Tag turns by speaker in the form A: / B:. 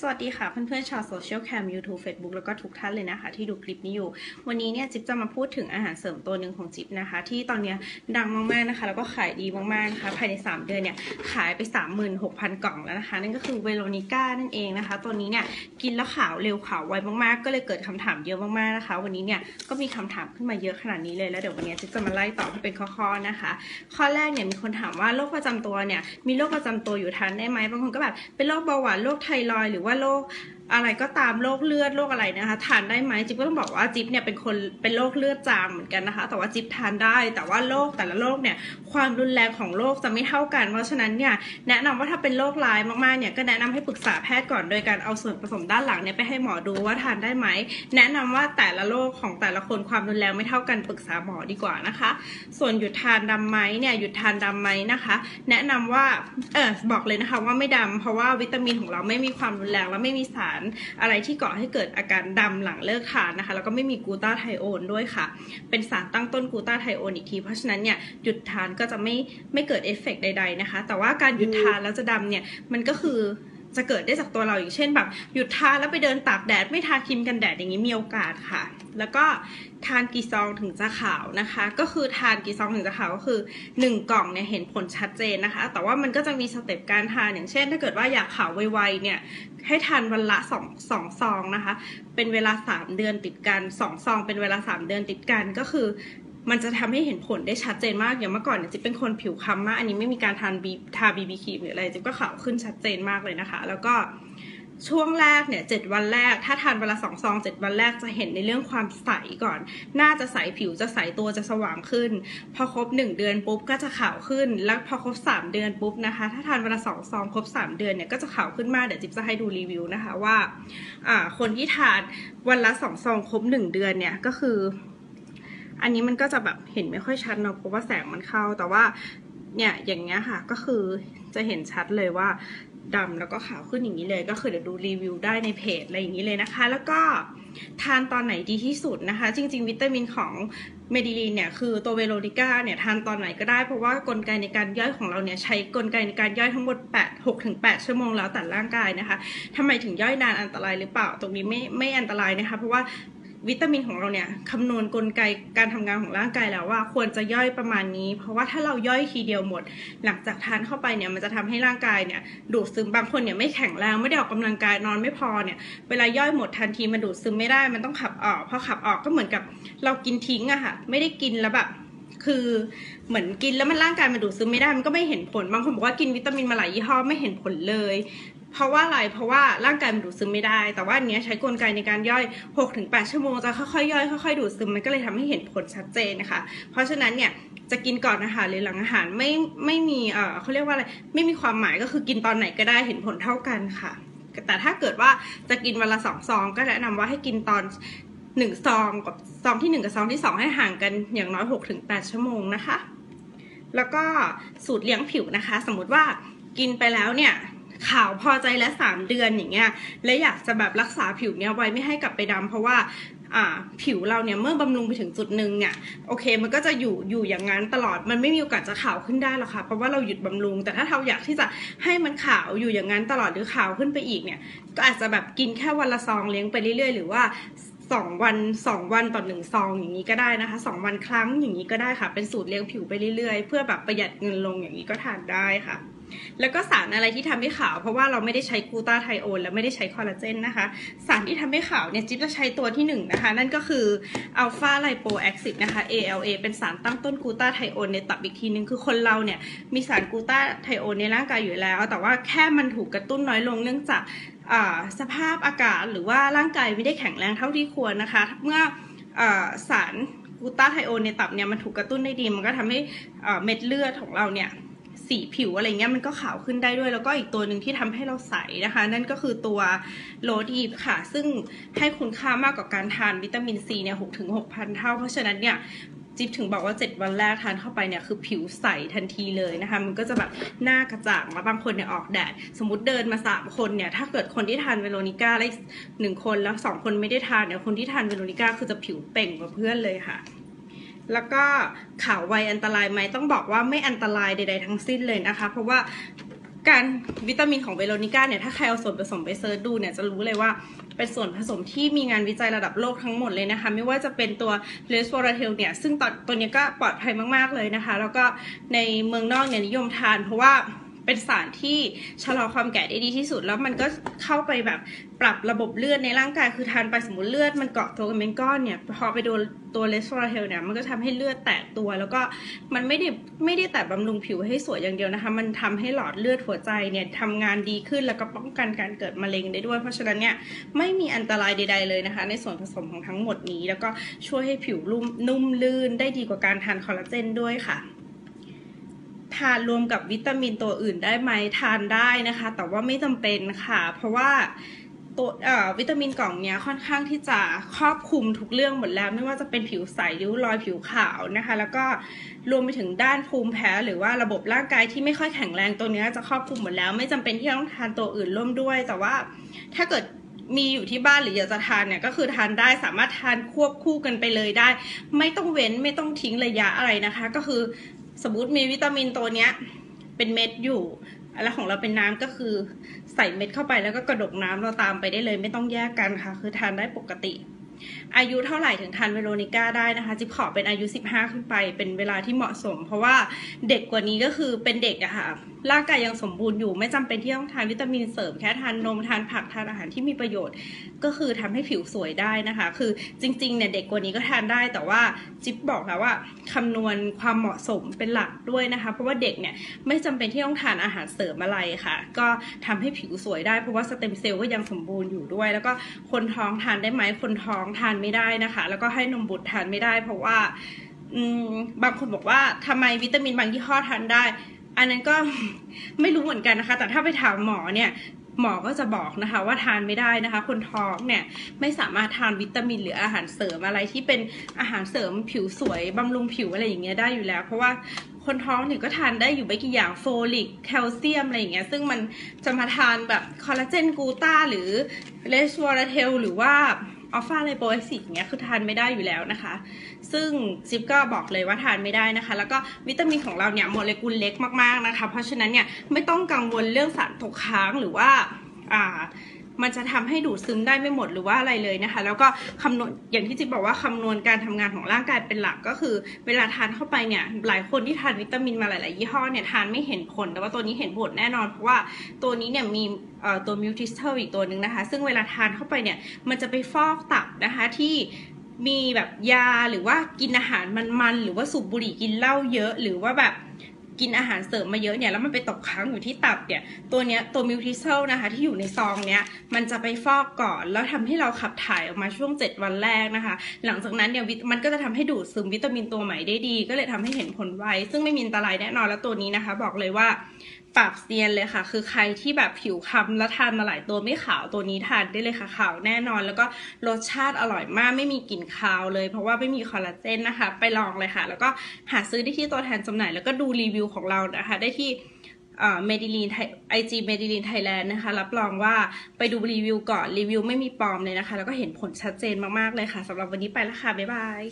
A: สวัสดีค่ะเพื่อนๆชาวโซเชียลแคม YouTube Facebook แล้วก็ทุกท่านเลยนะคะ ที่ดูคลิปนี้อยู่ วันนี้เนี่ยจิ๊บจะมาพูดถึงอาหารเสริมตัวหนึ่งของจิ๊บนะคะ ที่ตอนนี้ดังมากๆนะคะ แล้วก็ขายดีมากๆนะคะภายใน 3 เดือนเนี่ยขายไป 36,000 กล่องแล้วนะคะ นั่นก็คือเวโรนิก้านั่นเองนะคะ ตัวนี้เนี่ยกินแล้วขาวเร็วขาวไวมากๆ ก็เลยเกิดคำถามเยอะมากๆนะคะ วันนี้เนี่ยก็มีคำถามขึ้นมาเยอะขนาดนี้เลยแล้วเดี๋ยววันนี้จิ๊บจะมาไล่ตอบเป็นข้อๆนะคะ ข้อแรกเนี่ยมีคนถามว่าโรคประจำตัวเนี่ยมีโรคประจำตัวอยู่ทานได้ไหมบางคนก็แบบเป็นโรคเบาหวานโรคไทรอยหรือว่าโรค อะไรก็ตามโรคเลือดโรคอะไรนะคะทานได้ไหมจิ๊บก็ต้องบอกว่าจิ๊บเนี่ยเป็นคนเป็นโรคเลือดจางเหมือนกันนะคะ แต่ว่าจิ๊บทานได้ แต่ว่าโรคแต่ละโรคเนี่ยความรุนแรงของโรคจะไม่เท่ากัน เพราะฉะนั้นเนี่ยแนะนำว่าถ้าเป็นโรคร้ายมากๆเนี่ยก็แนะนำให้ปรึกษาแพทย์ก่อนโดยการเอาส่วนผสมด้านหลังเนี่ยไปให้หมอดูว่าทานได้ไหมแนะนำว่าแต่ละโรคของแต่ละคนความรุนแรงไม่เท่ากันปรึกษาหมอดีกว่านะคะ ส่วนหยุดทานดำไหมเนี่ยหยุดทานดำไหมนะคะ แนะนำว่าเออบอกเลยนะคะว่าไม่ดำเพราะว่าวิตามินของเราไม่มีความรุนแรงและไม่มีสารอะไรที่ก่อให้เกิดอาการดำหลังเลิกทานนะคะ แล้วก็ไม่มีกูตาไทโอนด้วยค่ะ เป็นสารตั้งต้นกูตาไทโอนอีกที เพราะฉะนั้นเนี่ยหยุดทานก็จะไม่ไม่เกิดเอฟเฟกใด ๆนะคะ แต่ว่าการหยุดทานแล้วจะดำเนี่ยมันก็คือจะเกิดได้จากตัวเราอย่างเช่นแบบหยุดทานแล้วไปเดินตากแดดไม่ทาครีมกันแดดอย่างนี้มีโอกาสค่ะ แล้วก็ทานกี่ซองถึงจะขาวนะคะ ก็คือทานกี่ซองถึงจะขาวก็คือ 1 กล่องเนี่ยเห็นผลชัดเจนนะคะ แต่ว่ามันก็จะมีสเต็ปการทานอย่างเช่น ถ้าเกิดว่าอยากขาวไวๆเนี่ยให้ทานวันละ2 2ซองนะคะ เป็นเวลา 3 เดือนติดกัน2ซองเป็นเวลา 3 เดือนติดกันก็คือมันจะทำให้เห็นผลได้ชัดเจนมาก อย่างเมื่อก่อนเนี่ยจิ๊บเป็นคนผิวคล้ำมาก อันนี้ไม่มีการทานบีทาบีบีครีมหรืออะไรจิ๊บก็ขาวขึ้นชัดเจนมากเลยนะคะ แล้วก็ ช่วงแรกเนี่ยเจ็ดวันแรก ถ้าทานเวลาสองซองเจ็ดวันแรกจะเห็นในเรื่องความใสก่อน หน้าจะใสผิวจะใสตัวจะสว่างขึ้น พอครบหนึ่งเดือนปุ๊บก็จะขาวขึ้น แล้วพอครบสามเดือนปุ๊บนะคะ ถ้าทานเวลาสองซองครบสามเดือนเนี่ยก็จะขาวขึ้นมากเดี๋ยวจิ๊บจะให้ดูรีวิวนะคะว่าอ่าคนที่ทานวันละสองซองครบหนึ่งเดือนเนี่ยก็คือ อันนี้มันก็จะแบบเห็นไม่ค่อยชัดเนาะเพราะว่าแสงมันเข้าแต่ว่าเนี่ยอย่างเงี้ยค่ะก็คือจะเห็นชัดเลยว่า ดำแล้วก็ขาวขึ้นอย่างนี้เลย ก็คือเดี๋ยวดูรีวิวได้ในเพจอะไรอย่างนี้เลยนะคะ แล้วก็ทานตอนไหนดีที่สุดนะคะ จริง ๆ วิตามินของเมดิลีนเนี่ยคือตัวเวโรนิก้าเนี่ยทานตอนไหนก็ได้เพราะว่ากลไกในการย่อยของเราเนี่ยใช้กลไกในการย่อยทั้งหมด8 6ถึง8ชั่วโมงแล้วแต่ร่างกายนะคะทำไมถึงย่อยนานอันตรายหรือเปล่าตรงนี้ไม่ไม่อันตรายนะคะ เพราะว่า วิตามินของเราเนี่ยคำนวณกลไกการทำงานของร่างกายแล้วว่าควรจะย่อยประมาณนี้ เพราะว่าถ้าเราย่อยทีเดียวหมด หลังจากทานเข้าไปเนี่ยมันจะทำให้ร่างกายเนี่ยดูดซึมบางคนเนี่ยไม่แข็งแรงไม่ได้ออกกำลังกายนอนไม่พอเนี่ยเวลาย่อยหมดทันทีมันดูดซึมไม่ได้มันต้องขับออกพอขับออกก็เหมือนกับเรากินทิ้งอะค่ะไม่ได้กินแล้วแบบคือเหมือนกินแล้วมันร่างกายมันดูดซึมไม่ได้มันก็ไม่เห็นผล บางคนบอกว่ากินวิตามินมาหลายยี่ห้อไม่เห็นผลเลย เพราะว่าอะไร เพราะว่าร่างกายมันดูดซึมไม่ได้ แต่ว่าอันนี้ใช้กลไกในการย่อย 6-8 ชั่วโมงจะค่อยๆย่อยค่อยๆดูดซึมมันก็เลยทำให้เห็นผลชัดเจนนะคะ เพราะฉะนั้นเนี่ยจะกินก่อนอาหารหรือหลังอาหารไม่ไม่มีเออเขาเรียกว่าอะไรไม่มีความหมายก็คือกินตอนไหนก็ได้เห็นผลเท่ากันค่ะ แต่ถ้าเกิดว่าจะกินวันละสองซอง ก็แนะนำว่าให้กินตอนหนึ่งซองกับซองที่หนึ่งกับซองที่สองให้ห่างกันอย่างน้อย6-8ชั่วโมงนะคะ แล้วก็สูตรเลี้ยงผิวนะคะ สมมติว่ากินไปแล้วเนี่ย ขาวพอใจและสามเดือนอย่างเงี้ยและอยากจะแบบรักษาผิวเนี้ยไว้ไม่ให้กลับไปดำเพราะว่าอ่าผิวเราเนี่ยเมื่อบำรุงไปถึงจุดหนึ่งเนี่ยโอเค มันก็จะอยู่อยู่อย่างนั้นตลอดมันไม่มีโอกาสจะขาวขึ้นได้หรอกค่ะเพราะว่าเราหยุดบำรุง แต่ถ้าเราอยากที่จะให้มันขาวอยู่อย่างนั้นตลอดหรือขาวขึ้นไปอีกเนี่ยก็อาจจะแบบกินแค่วันละซองเลี้ยงไปเรื่อยๆ หรือว่าสองวันสองวันต่อหนึ่งซองอย่างนี้ก็ได้นะคะสองวันครั้งอย่างนี้ก็ได้ค่ะ เป็นสูตรเลี้ยงผิวไปเรื่อยๆ เพื่อแบบประหยัดเงินลงอย่างนี้ก็ทานได้ค่ะ แล้วก็สารอะไรที่ทำให้ขาว เพราะว่าเราไม่ได้ใช้กูตาไทโอนและไม่ได้ใช้คอลลาเจนนะคะ สารที่ทำให้ขาวเนี่ยจิ๊บจะใช้ตัวที่1นนะคะ นั่นก็คืออัลฟาไลโปแอซิดนะคะ ALA เป็นสารตั้งต้นกูตาไทโอนในตับอีกทีนึง คือคนเราเนี่ยมีสารกูตาไทโอนในร่างกายอยู่แล้ว แต่ว่าแค่มันถูกกระตุ้นน้อยลงเนื่องจากสภาพอากาศหรือว่าร่างกายไม่ได้แข็งแรงเท่าที่ควรนะคะ เมื่ออสารกูตาไทโอนในตับเนี่ยมันถูกกระตุ้นได้ดีมันก็ทำให้เม็ดเลือดของเราเนี่ย สีผิวอะไรเงี้ยมันก็ขาวขึ้นได้ด้วย แล้วก็อีกตัวหนึ่งที่ทำให้เราใสนะคะ นั่นก็คือตัวโรดีฟค่ะ ซึ่งให้คุณค่ามากกว่าการทานวิตามินซีเนี่ยหกถึงหกพันเท่า เพราะฉะนั้นเนี่ยจิ๊บถึงบอกว่า 7 วันแรกทานเข้าไปเนี่ยคือผิวใสทันทีเลยนะคะ มันก็จะแบบหน้ากระจ่างมาบางคนเนี่ยออกแดด สมมติเดินมา 3 คนเนี่ย ถ้าเกิดคนที่ทานเวโรนิก้าได้หนึ่งคนแล้ว 2 คนไม่ได้ทานเนี่ยคนที่ทานเวโรนิก้าคือจะผิวเป่งกว่าเพื่อนเลยค่ะ แล้วก็ข่าวไวอันตรายไหมต้องบอกว่าไม่อันตรายใด ๆ ทั้งสิ้นเลยนะคะ เพราะว่าการวิตามินของเวโรนิก้าเนี่ยถ้าใครเอาส่วนผสมไปเซิร์ชดูเนี่ยจะรู้เลยว่าเป็นส่วนผสมที่มีงานวิจัยระดับโลกทั้งหมดเลยนะคะ ไม่ว่าจะเป็นตัวเลสโฟราเทลเนี่ยซึ่งตอนตัวนี้ก็ปลอดภัยมากๆเลยนะคะ แล้วก็ในเมืองนอกเนี่ยนิยมทานเพราะว่า เป็นสารที่ชะลอความแก่ได้ดีที่สุด แล้วมันก็เข้าไปแบบปรับระบบเลือดในร่างกายคือทานไปสมมติเลือดมันเกาะตัวกันเป็นก้อนเนี่ยพอไปโดนตัวเลสโตรเทลเนี่ยมันก็ทำให้เลือดแตกตัวแล้วก็มันไม่ได้ไม่ได้แต่บำรุงผิวให้สวยอย่างเดียวนะคะ มันทำให้หลอดเลือดหัวใจเนี่ยทำงานดีขึ้นแล้วก็ป้องกันการเกิดมะเร็งได้ด้วย เพราะฉะนั้นเนี่ยไม่มีอันตรายใด ๆ เลยนะคะ ในส่วนผสมของทั้งหมดนี้ แล้วก็ช่วยให้ผิวนุ่มนุ่มลื่นได้ดีกว่าการทานคอลลาเจนด้วยค่ะ ทานรวมกับวิตามินตัวอื่นได้ไหมทานได้นะคะ แต่ว่าไม่จำเป็นค่ะ เพราะว่าตัววิตามินกล่องเนี้ยค่อนข้างที่จะครอบคลุมทุกเรื่องหมดแล้ว ไม่ว่าจะเป็นผิวใสริ้วรอยผิวขาวนะคะ แล้วก็รวมไปถึงด้านภูมิแพ้ หรือว่าระบบร่างกายที่ไม่ค่อยแข็งแรงตัวนี้จะครอบคลุมหมดแล้ว ไม่จำเป็นที่ต้องทานตัวอื่นร่วมด้วย แต่ว่าถ้าเกิดมีอยู่ที่บ้านหรืออยากจะทานเนี่ยก็คือทานได้สามารถทานควบคู่กันไปเลยได้ ไม่ต้องเว้นไม่ต้องทิ้งระยะอะไรนะคะ ก็คือ สมมติมีวิตามินตัวเนี้ย เป็นเม็ดอยู่ แล้วของเราเป็นน้ำก็คือใส่เม็ดเข้าไปแล้วก็กระดกน้ำเราตามไปได้เลย ไม่ต้องแยกกันค่ะ คือทานได้ปกติ อายุเท่าไหร่ถึงทานเวโรนิก้าได้นะคะจิ๊บขอเป็นอายุ 15 ขึ้นไป เป็นเวลาที่เหมาะสม เพราะว่าเด็กกว่านี้ก็คือเป็นเด็กอะค่ะ ร่างกายยังสมบูรณ์อยู่ ไม่จำเป็นที่ต้องทานวิตามินเสริมแค่ทานนมทานผักทานอาหารที่มีประโยชน์ ก็คือทำให้ผิวสวยได้นะคะ คือจริงๆเนี่ยเด็กกว่านี้ก็ทานได้ แต่ว่าจิ๊บบอกแล้วว่าคำนวณความเหมาะสมเป็นหลักด้วยนะคะ เพราะว่าเด็กเนี่ยไม่จำเป็นที่ต้องทานอาหารเสริมอะไรค่ะ ก็ทำให้ผิวสวยได้เพราะว่าสเต็มเซลล์ก็ยังสมบูรณ์อยู่ด้วย แล้วก็คนท้องทานได้ไหมคนท้องทานไม่ได้นะคะ แล้วก็ให้นมบุตรทานไม่ได้ เพราะว่าบางคนบอกว่าทำไมวิตามินบางยี่ห้อทานได้ อันนั้นก็ไม่รู้เหมือนกันนะคะ แต่ถ้าไปถามหมอเนี่ยหมอก็จะบอกนะคะว่าทานไม่ได้นะคะ คนท้องเนี่ยไม่สามารถทานวิตามินหรืออาหารเสริมอะไรที่เป็นอาหารเสริมผิวสวยบำรุงผิวอะไรอย่างเงี้ยได้อยู่แล้ว เพราะว่าคนท้องเนี่ยก็ทานได้อยู่ไม่กี่อย่างโฟลิกแคลเซียมอะไรอย่างเงี้ยซึ่งมันจะมาทานแบบคอลลาเจนกูต้าหรือเลสวอร์เทลหรือว่า อัลฟาไลโปเอซิดอย่างเงี้ยคือทานไม่ได้อยู่แล้วนะคะ ซึ่งซิปก็บอกเลยว่าทานไม่ได้นะคะ แล้วก็วิตามินของเราเนี่ยโมเลกุลเล็กมากๆนะคะ เพราะฉะนั้นเนี่ยไม่ต้องกังวลเรื่องสารตกค้างหรือว่าอ่า มันจะทำให้ดูดซึมได้ไม่หมดหรือว่าอะไรเลยนะคะ แล้วก็คำนวณอย่างที่จิ๊บบอกว่าคำนวณการทำงานของร่างกายเป็นหลักก็คือ เวลาทานเข้าไปเนี่ยหลายคนที่ทานวิตามินมาหลาย ๆ ยี่ห้อเนี่ยทานไม่เห็นผล แต่ว่าตัวนี้เห็นผลแน่นอน เพราะว่าตัวนี้เนี่ยมีตัวมิวทิสเทอร์อีกตัวหนึ่งนะคะ ซึ่งเวลาทานเข้าไปเนี่ยมันจะไปฟอกตับนะคะที่มีแบบยาหรือว่ากินอาหารมันๆหรือว่าสูบบุหรี่กินเหล้าเยอะหรือว่าแบบ กินอาหารเสริมมาเยอะเนี่ยแล้วมันไปตกค้างอยู่ที่ตับเนี่ยตัวเนี้ยตัวมิวทิเซลนะคะที่อยู่ในซองเนี้ยมันจะไปฟอกก่อน แล้วทำให้เราขับถ่ายออกมาช่วง 7 วันแรกนะคะ หลังจากนั้นเนี่ยมันก็จะทำให้ดูดซึมวิตามินตัวใหม่ได้ดี ก็เลยทำให้เห็นผลไวซึ่งไม่มีอันตรายแน่นอนแล้วตัวนี้นะคะ บอกเลยว่า ปรับเซียนเลยค่ะ คือใครที่แบบผิวคล้ำแล้วทานมาหลายตัวไม่ขาวตัวนี้ทานได้เลยค่ะขาวแน่นอน แล้วก็รสชาติอร่อยมากไม่มีกลิ่นคาวเลย เพราะว่าไม่มีคอลลาเจนนะคะ ไปลองเลยค่ะ แล้วก็หาซื้อได้ที่ตัวแทนจำหน่าย แล้วก็ดูรีวิวของเรานะคะ ได้ที่เมดิลีนไอจีเมดิลีนไทยแลนด์นะคะ รับรองว่าไปดูรีวิวก่อนรีวิวไม่มีปลอมเลยนะคะ แล้วก็เห็นผลชัดเจนมากๆเลยค่ะสำหรับวันนี้ไปแล้วค่ะ บ๊ายบาย